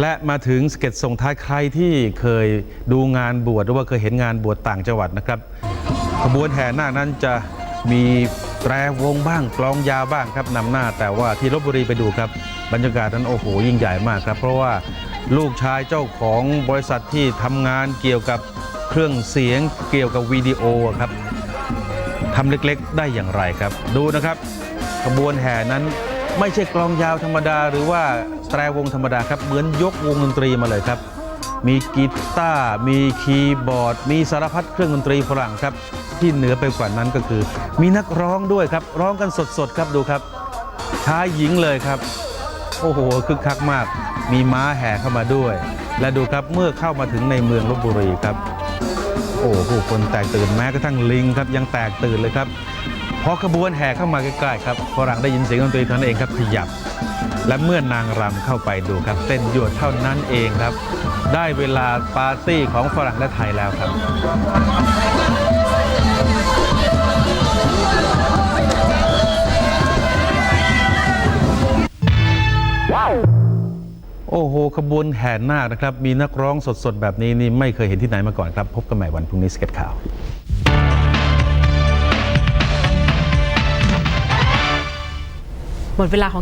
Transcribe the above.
และมาถึงสเก็ตส่งท้ายใครที่เคยดูงานบวชหรือว่าเคยเห็นงานบวชต่างจังหวัดนะครับขบวนแห่นาคนั้นจะมีแตรวงบ้างกลองยาวบ้างครับนำหน้า แต่ว่าที่ลบบุรีไปดูครับบรรยากาศนั้นโอ้โหยิ่งใหญ่มากครับ เพราะว่าลูกชายเจ้าของบริษัทที่ทำงานเกี่ยวกับเครื่องเสียงเกี่ยวกับวิดีโอครับทำเล็กๆ ได้อย่างไรครับ ดูนะครับขบวนแห่นั้นไม่ใช่กลองยาวธรรมดาหรือว่า ตรวงธรรมดาครับ เหมือนยกวงดนตรีมาเลยครับ มีกีตาร์มีคีย์บอร์ด มีสารพัดเครื่องดนตรีฝรั่งครับ ที่เหนือไปกว่านั้นก็คือ มีนักร้องด้วยครับ ร้องกันสดๆครับดูครับชายหญิงเลยครับ โอ้โหคึกคักมาก มีม้าแห่เข้ามาด้วย และดูครับเมื่อเข้ามาถึงในเมืองลบบุรีครับ โอ้ผู้คนแตกตื่นแม้กระทั่งลิงครับยังแตกตื่นเลยครับ พอขบวนแห่เข้ามาใกล้ๆครับฝรั่งได้ยินเสียงดนตรีเท่านั้นเองครับขยับ และเมื่อนางรำเข้าไปดูครับเต้นยวดเท่านั้นเองครับ ได้เวลาปาร์ตี้ของฝรั่งและไทยแล้วครับโอ้โห ขบวนแห่นาคนะครับ มีนักร้องสดๆ แบบนี้นี่ไม่เคยเห็นที่ไหนมาก่อนครับ พบกันใหม่วันพรุ่งนี้สเก็ตข่าว หมดเวลาของ